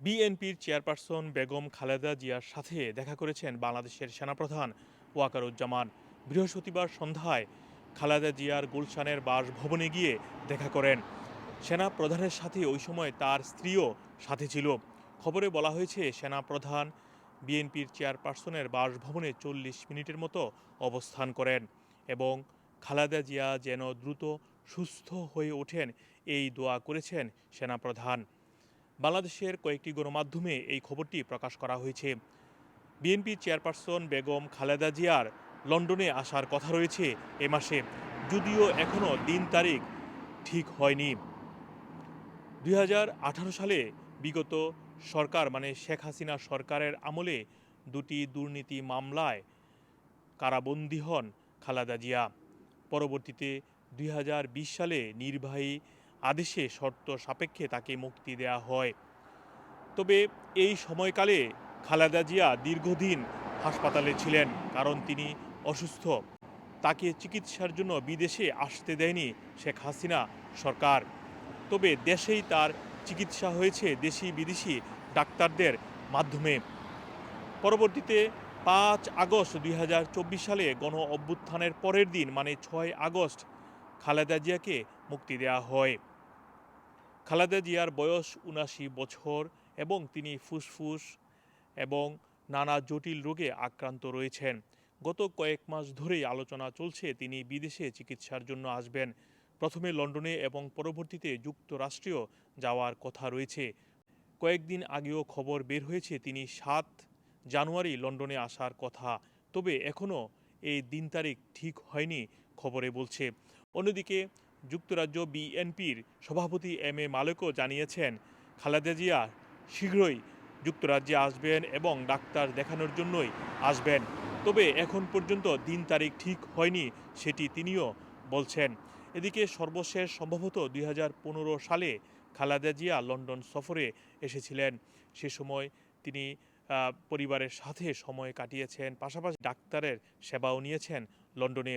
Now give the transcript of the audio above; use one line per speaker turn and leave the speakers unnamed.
বিএনপির চেয়ারপারসন বেগম খালেদা জিয়ার সাথে দেখা করেছেন বাংলাদেশের সেনাপ্রধান ওয়াকারুজ্জামান। বৃহস্পতিবার সন্ধ্যায় খালেদা জিয়ার গুলশানের বাসভবনে গিয়ে দেখা করেন। সেনা প্রধানের সাথে ওই সময় তার স্ত্রীও সাথে ছিল। খবরে বলা হয়েছে সেনা প্রধান বিএনপির চেয়ারপারসনের বাসভবনে চল্লিশ মিনিটের মতো অবস্থান করেন এবং খালেদা জিয়া যেন দ্রুত সুস্থ হয়ে ওঠেন, এই দোয়া করেছেন সেনাপ্রধান। বাংলাদেশের কয়েকটি গণমাধ্যমে এই খবরটি প্রকাশ করা হয়েছে। বিএনপি চেয়ারপারসন বেগম খালেদা জিয়ার লন্ডনে আসার কথা রয়েছে এ মাসে, যদিও এখনও দিন তারিখ ঠিক হয়নি। দুই হাজার আঠারো সালে বিগত সরকার মানে শেখ হাসিনা সরকারের আমলে দুটি দুর্নীতি মামলায় কারাবন্দী হন খালেদা জিয়া। পরবর্তীতে দুই হাজার বিশ সালে নির্বাহী আদেশে, শর্ত সাপেক্ষে তাকে মুক্তি দেয়া হয়। তবে এই সময়কালে খালেদা জিয়া দীর্ঘদিন হাসপাতালে ছিলেন কারণ তিনি অসুস্থ। তাকে চিকিৎসার জন্য বিদেশে আসতে দেয়নি শেখ হাসিনা সরকার। তবে দেশেই তার চিকিৎসা হয়েছে দেশি বিদেশি ডাক্তারদের মাধ্যমে। পরবর্তীতে পাঁচ আগস্ট দুই হাজার চব্বিশ সালে গণ অভ্যুত্থানের পরের দিন মানে ছয় আগস্ট খালেদা জিয়াকে মুক্তি দেওয়া হয়। খালেদা জিয়ার বয়স উনাশি বছর এবং তিনি ফুসফুস এবং নানা জটিল রোগে আক্রান্ত রয়েছেন। গত কয়েক মাস ধরেই আলোচনা চলছে তিনি বিদেশে চিকিৎসার জন্য আসবেন। প্রথমে লন্ডনে এবং পরবর্তীতে যুক্তরাষ্ট্রেও যাওয়ার কথা রয়েছে। কয়েকদিন আগেও খবর বের হয়েছে তিনি সাত জানুয়ারি লন্ডনে আসার কথা, তবে এখনও এই দিন তারিখ ঠিক হয়নি, খবরে বলছে। অন্যদিকে যুক্তরাজ্য বিএনপির সভাপতি এম এ মালেকও জানিয়েছেন, খালেদা জিয়া শীঘ্রই যুক্তরাজ্যে আসবেন এবং ডাক্তার দেখানোর জন্যই আসবেন। তবে এখন পর্যন্ত দিন তারিখ ঠিক হয়নি সেটি তিনিও বলছেন। এদিকে সর্বশেষ সম্ভবত দুই হাজার পনেরো সালে খালেদা জিয়া লন্ডন সফরে এসেছিলেন। সে সময় তিনি পরিবারের সাথে সময় কাটিয়েছেন, পাশাপাশি ডাক্তারের সেবাও নিয়েছেন লন্ডনে।